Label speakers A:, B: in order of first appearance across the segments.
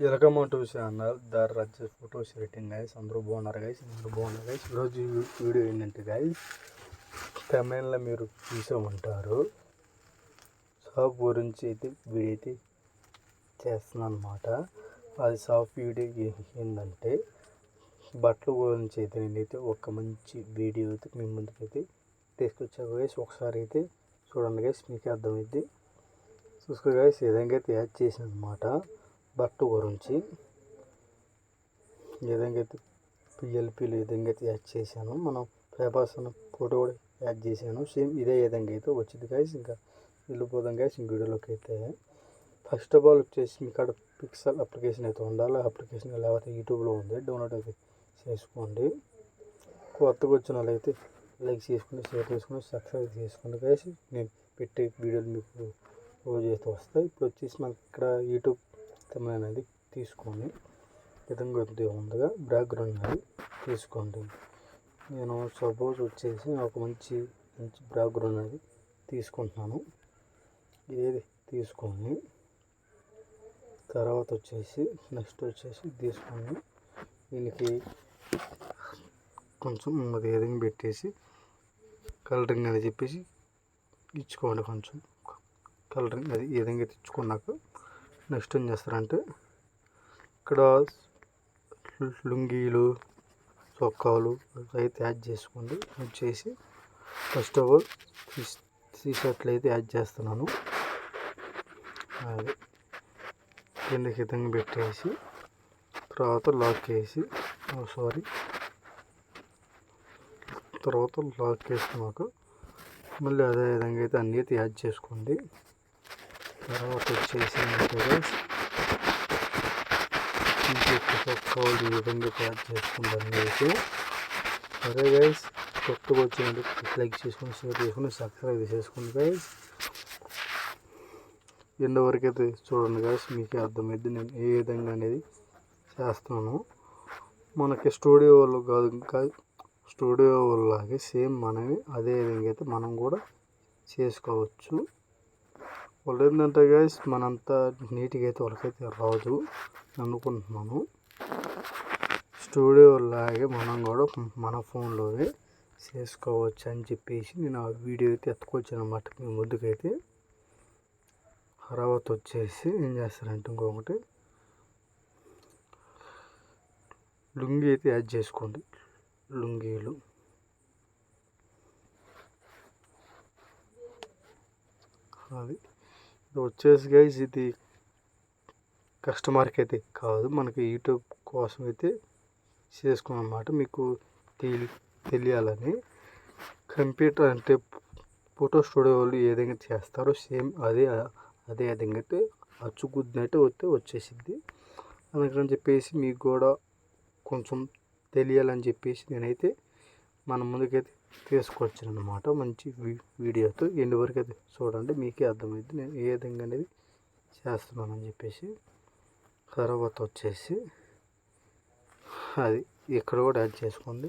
A: Welcome to channel దారి రజ్ photo editing guys అందరూ బాగున్నారు గైస్ అందరూ బాగున్నారు గైస్ ఈరోజు వీడియో ఏంటంటే గైస్ తమిళలో మీరు చూసే ఉంటారు. షాప్ గురించి అయితే వీడియో అయితే చేస్తున్నాను అనమాట అది షాప్ వీడియో ఏంటంటే బట్టల గురించి అయితే నేనైతే ఒక మంచి వీడియో అయితే మీ ముందుకైతే తీసుకొచ్చాను గైస్ ఒకసారి అయితే చూడండి గైస్ మీకే అర్థమైంది చూసుకో గైస్ ఈ విధంగా అయితే యాడ్ చేసిన అనమాట గురించి ఏ విధంగా అయితే పిఎల్పీలు ఈ విధంగా అయితే యాడ్ చేశాను మనం పేపర్స్ అన్న ఫోటో కూడా యాడ్ చేశాను. సేమ్ ఇదే విధంగా అయితే వచ్చింది గైస్ ఇంకా వెళ్ళిపోదాం గైస్ ఇంక వీడియోలోకి అయితే. ఫస్ట్ ఆఫ్ ఆల్ వచ్చేసి మీ కాడ పిక్సల్ అప్లికేషన్ అయితే ఉండాలి. అప్లికేషన్ లేకపోతే యూట్యూబ్లో ఉంది. డౌన్లోడ్ అయితే చేసుకోండి. కొత్తగా వచ్చిన వాళ్ళైతే లైక్ చేసుకుని షేర్ చేసుకుని సబ్స్క్రైబ్ చేసుకోండి గైస్ నేను పెట్టే వీడియోలు మీకు రోజు అయితే వస్తాయి. ఇప్పుడు వచ్చేసి మనకి ఇక్కడ యూట్యూబ్ ఇష్టమైనది తీసుకోండి. విధంగా ఉంది ఉందిగా బ్యాక్గ్రౌండ్ అనేది తీసుకోండి. నేను సపోజ్ వచ్చేసి ఒక మంచి మంచి బ్యాక్గ్రౌండ్ అనేది తీసుకుంటున్నాను. ఇదేది తీసుకొని తర్వాత వచ్చేసి నెక్స్ట్ వచ్చేసి తీసుకొని దీనికి కొంచెం అది ఏదైనా పెట్టేసి కలరింగ్ అని చెప్పేసి ఇచ్చుకోండి కొంచెం. కలరింగ్ అది ఏదైనా విధంగా తెచ్చుకున్నాక నెక్స్ట్ ఏం చేస్తారంటే ఇక్కడ లుంగీలు చొక్కాలు అయితే యాడ్ చేసుకోండి. యాడ్ చేసి ఫస్ట్ ఆఫ్ ఆల్ టీ షర్ట్లు అయితే యాడ్ చేస్తున్నాను. అది కింద హితంగా పెట్టేసి తర్వాత లాక్ వేసి సారీ. తర్వాత లాక్ వేసుకున్నాక మళ్ళీ అదే విధంగా అయితే అన్నీ అయితే యాడ్ చేసుకోండి. తర్వాత వచ్చేసి ఏంటంటే ఈ విధంగా యాడ్ చేసుకోండి అన్నీ అయితే సరే గైస్ కొత్తగా వచ్చినట్టు లైక్ చేసుకొని షేర్ చేసుకొని సబ్స్క్రైబ్ చేసుకోండి గైస్ ఎండ వరకు అయితే చూడండి గైస్ మీకే అర్థమైంది నేను ఏ విధంగా అనేది చేస్తున్నాను మనకి స్టూడియో వాళ్ళు కాదు ఇంకా స్టూడియో లాగే సేమ్ మనమే అదే విధంగా అయితే మనం కూడా చేసుకోవచ్చు వాళ్ళు ఏంటంటే గైస్ మనంతా నీట్గా అయితే వాళ్ళకైతే రాదు. అనుకుంటున్నాను స్టూడియో లాగే మనం కూడా మన ఫోన్లోనే చేసుకోవచ్చు అని చెప్పేసి నేను ఆ వీడియో అయితే ఎత్తుకొచ్చాను అనమాట మీ ముందుకైతే తర్వాత వచ్చేసి ఏం చేస్తారంటే ఇంకొకటి లుంగి అయితే యాడ్ చేసుకోండి. లుంగీలు. అది. ఇది వచ్చేసి గైస్ ఇది కస్టమర్కి అయితే కాదు. మనకి యూట్యూబ్ కోసం అయితే చేసుకున్నాం అన్నమాట మీకు తెలి తెలియాలని. కంప్యూటర్ అంటే ఫోటో స్టూడియో వాళ్ళు ఏ విధంగా చేస్తారో సేమ్ అదే అదే విధంగా అయితే అచ్చుకుద్దినట్టు వస్తే వచ్చేసిద్ది. అందుకని చెప్పేసి మీకు కూడా కొంచెం తెలియాలని చెప్పేసి నేనైతే మన ముందుకైతే తీసుకొచ్చాను అనమాట మంచి వీడియోతో ఎండ్ వరకు చూడండి మీకే అర్థమైంది నేను ఏ విధంగా అనేది చేస్తున్నానని చెప్పేసి తర్వాత వచ్చేసి అది ఇక్కడ కూడా యాడ్ చేసుకోండి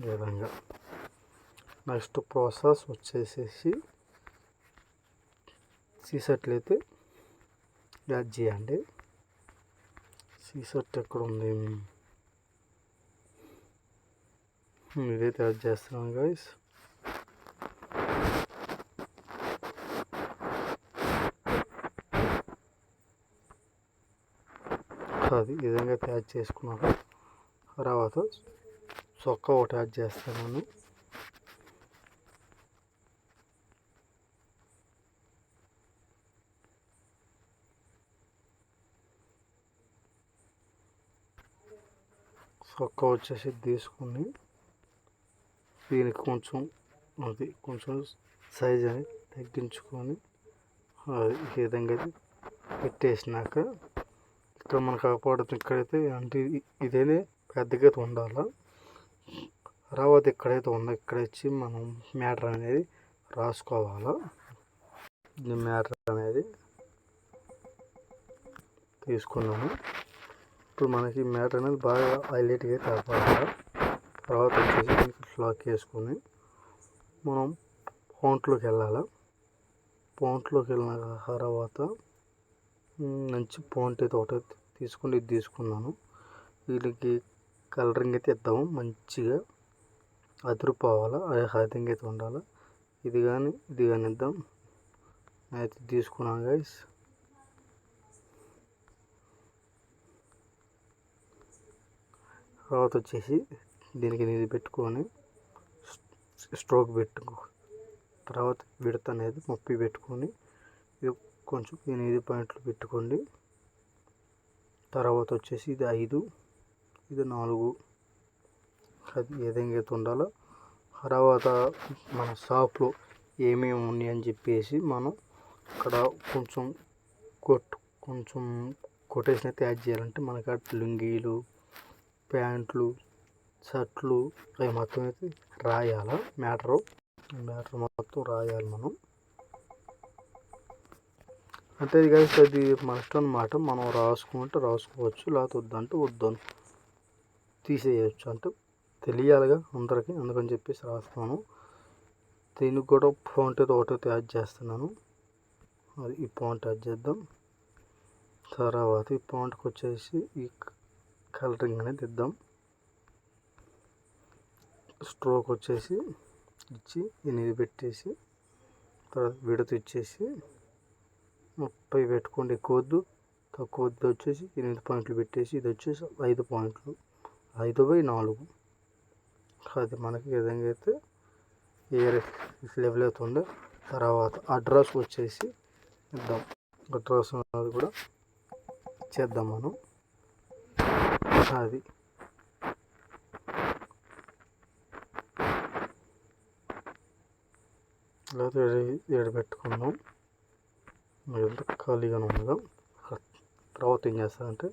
A: ఈ విధంగా నెక్స్ట్ ప్రాసెస్ వచ్చేసేసి సీసెట్లయితే యాడ్ చేయండి. సీసెట్ ఎక్కడ ఉంది? ఇదైతే యాడ్ చేస్తున్నాం గాయస్ అది ఈ విధంగా అయితే యాడ్ తర్వాత చొక్క ఒకటి యాడ్ చేస్తాను చొక్క వచ్చేసి తీసుకుని దీనికి కొంచెం అది కొంచెం సైజ్ అని తగ్గించుకొని ఈ విధంగా పెట్టేసినాక ఇక్కడ మనకు కాపాడుతుంది ఇక్కడైతే అంటే ఇదేనే పెద్దగా అయితే ఉండాలి. తర్వాత ఎక్కడైతే ఉందో ఇక్కడ వచ్చి మనం మ్యాటర్ అనేది రాసుకోవాలి. మ్యాటర్ అనేది తీసుకున్నాము. ఇప్పుడు మనకి మ్యాటర్ అనేది బాగా హైలైట్గా అయితే అవ్వాలి. తర్వాత వచ్చేసి దీనికి లాక్ వేసుకొని మనం ఫౌంట్లోకి వెళ్ళాలి. ఫౌంట్లోకి వెళ్ళిన తర్వాత మంచి ఫౌంట్ అయితే ఒకటి తీసుకుని ఇది తీసుకున్నాను. వీళ్ళకి కలరింగ్ అయితే ఇద్దాము. మంచిగా అదిరిపోవాలా అదే విధంగా అయితే ఉండాలి. ఇది కానీ ఇది కానీ ఇద్దాం. అయితే తీసుకున్నాను గైస్ తర్వాత వచ్చేసి దీనికి ఇది పెట్టుకొని స్ట్రోక్ పెట్టుకో. తర్వాత విడత అనేది ముప్పై పెట్టుకొని ఇది కొంచెం ఎనిమిది పాయింట్లు పెట్టుకోండి. తర్వాత వచ్చేసి ఇది ఐదు ఇది నాలుగు. అది ఏదైనా విధంగా అయితే ఉండాలో తర్వాత మన షాప్లో ఏమేమి ఉన్నాయని చెప్పేసి మనం అక్కడ కొంచెం కొట్టు కొంచెం కొటేషన్ అయితే యాడ్ చేయాలంటే మనకాడ లుంగీలు ప్యాంట్లు షర్ట్లు అవి మొత్తం అయితే రాయాల? మ్యాటరు? మ్యాటర్ మొత్తం రాయాలి మనం. అంటే ఇది కలిసి అది మన ఇష్టం అనమాట మనం రాసుకుంటే రాసుకోవచ్చు లేకపోతే వద్దంటే వద్దని తీసేయచ్చు. అంటే తెలియాలిగా అందరికీ. అందుకని చెప్పేసి రాస్తాను దీనికి కూడా ఫాంట్ అయితే ఒకటైతే యాడ్ చేస్తున్నాను. అది ఈ పాయింట్ యాడ్ చేద్దాం. తర్వాత ఈ పాయింట్కి వచ్చేసి ఈ కలరింగ్ అనేది ఇద్దాం. స్ట్రోక్ వచ్చేసి ఇచ్చి ఎనిమిది పెట్టేసి తర్వాత విడత ఇచ్చేసి ముప్పై పెట్టుకోండి. ఎక్కువ వద్దు తక్కువ వద్దు వచ్చేసి ఎనిమిది పాయింట్లు పెట్టేసి ఇది వచ్చేసి ఐదు పాయింట్లు. ఐదు బై నాలుగు. అది మనకి విధంగా అయితే ఏ లెవెల్ అవుతుందో తర్వాత అడ్రస్ వచ్చేసి ఇద్దాం. అడ్రస్ అనేది కూడా చేద్దాం మనం. అది. లేదా ఏడు పెట్టుకుందాం ఎంత ఖాళీగానే ఉండదాం తర్వాత ఏం చేస్తానంటే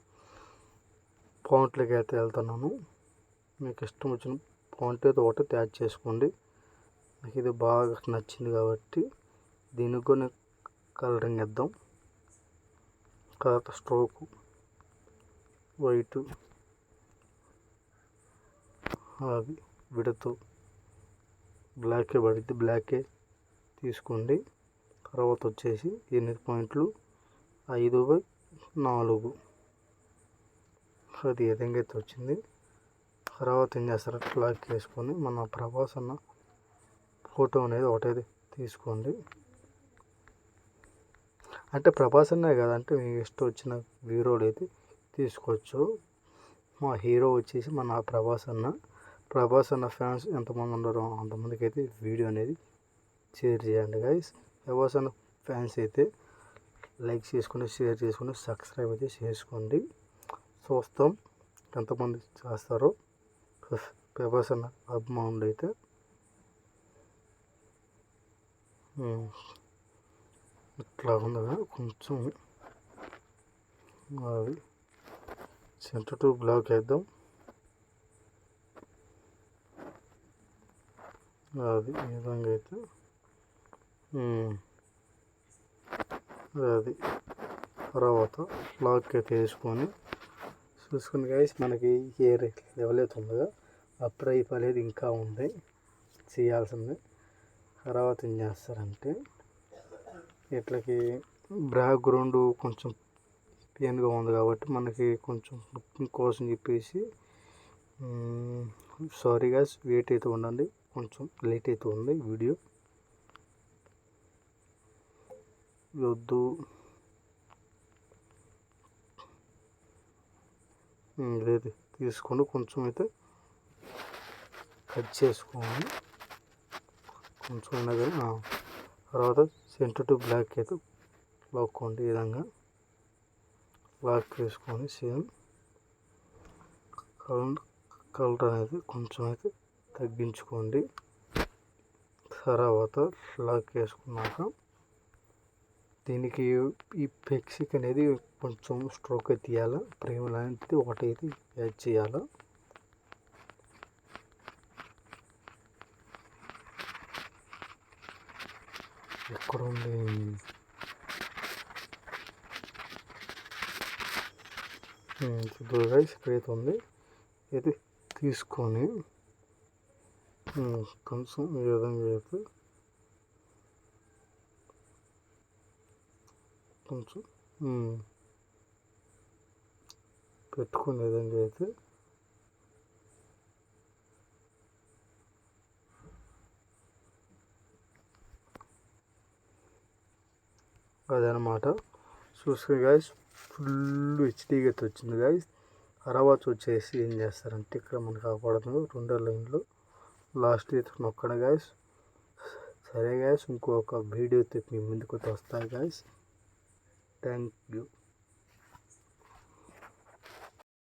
A: పాయింట్లకి అయితే వెళ్తున్నాను. మీకు ఇష్టం వచ్చిన పాయింట్ అయితే ఒకటి యాడ్ చేసుకోండి. నాకు ఇది బాగా నచ్చింది కాబట్టి దీనికి కూడా కలరింగ్ ఇద్దాం తర్వాత స్ట్రోక్ వైట్ అవి విడతో బ్లాకే పడిద్ది. బ్లాకే తీసుకోండి. తర్వాత వచ్చేసి ఎనిమిది పాయింట్లు ఐదు బై నాలుగు. అది ఏ విధంగా అయితే వచ్చింది? తర్వాత ఏం చేస్తారు? క్లాక్ వేసుకొని మన ప్రభాస్ అన్న ఫోటో అనేది ఒకటైతే తీసుకోండి. అంటే ప్రభాస్ అన్నే కాదంటే మీకు ఇష్టం వచ్చిన హీరోలు అయితే తీసుకోవచ్చు. మా హీరో వచ్చేసి మన ప్రభాస్ అన్న ప్రభాస్ అన్న ఫ్యాన్స్ ఎంతమంది ఉన్నారో అంతమందికి అయితే వీడియో అనేది షేర్ చేయండి గైస్ ప్రభాస్ అన్న ఫ్యాన్స్ అయితే లైక్ చేసుకుని షేర్ చేసుకుని సబ్స్క్రైబ్ అయితే చేసుకోండి. చూస్తాం ఎంతమంది చేస్తారో. పేపర్స్ అన్న అభిమానులు అయితే ఇట్లా ఉంది కొంచెం అది సెంటర్ టు బ్లాక్ వేద్దాం. అది ఈ విధంగా అయితే అది. తర్వాత లాక్ అయితే వేసుకొని చూసుకుని గైస్ మనకి ఏ లెవెల్ అయితే ఉందో అప్పుడు అయిపోలేదు ఇంకా ఉంది. చేయాల్సింది. తర్వాత ఏం చేస్తారంటే ఇట్లకి బ్యాక్గ్రౌండ్ కొంచెం పెయిన్గా ఉంది కాబట్టి మనకి కొంచెం కోసం చెప్పేసి సారీ గాస్ వెయిట్ అయితే ఉండండి. కొంచెం లేట్ అయితే ఉంది వీడియో. వద్దు. లేదు తీసుకొని కొంచెం అయితే కట్ చేసుకోండి కొంచెం అయినా కానీ తర్వాత సెంటర్ టు బ్లాక్ అయితే లాక్కోండి ఈ విధంగా. లాక్ వేసుకొని సేమ్ కలర్ కలర్ అనేది కొంచెం అయితే తగ్గించుకోండి. తర్వాత లాక్ వేసుకున్నాక దీనికి ఈ పెక్సిక్ అనేది కొంచెం స్ట్రోక్ అయితే తీయాలి ప్రేమ లాంటిది ఒకటైతే యాడ్ చేయాలి. ఎక్కడ ఉంది గైస్ ఇక్కడైతే ఉంది. ఇది తీసుకొని కొంచెం ఈ విధంగా అయితే కొంచెం పెట్టుకునే విధంగా అయితే. అదనమాట చూసుకుని గాయస్ ఫుల్ హెచ్డీగా అయితే వచ్చింది గాయస్. అరవాచ్ వచ్చేసి ఏం చేస్తారంటే ఇక్కడ మనకు కాపాడుతుంది రెండో లైన్లో లాస్ట్ అయితే నొక్కడ గాయస్. సరే గాయస్ ఇంకొక వీడియో అయితే మీ ముందుకు వస్తాయి గాయస్. Thank you.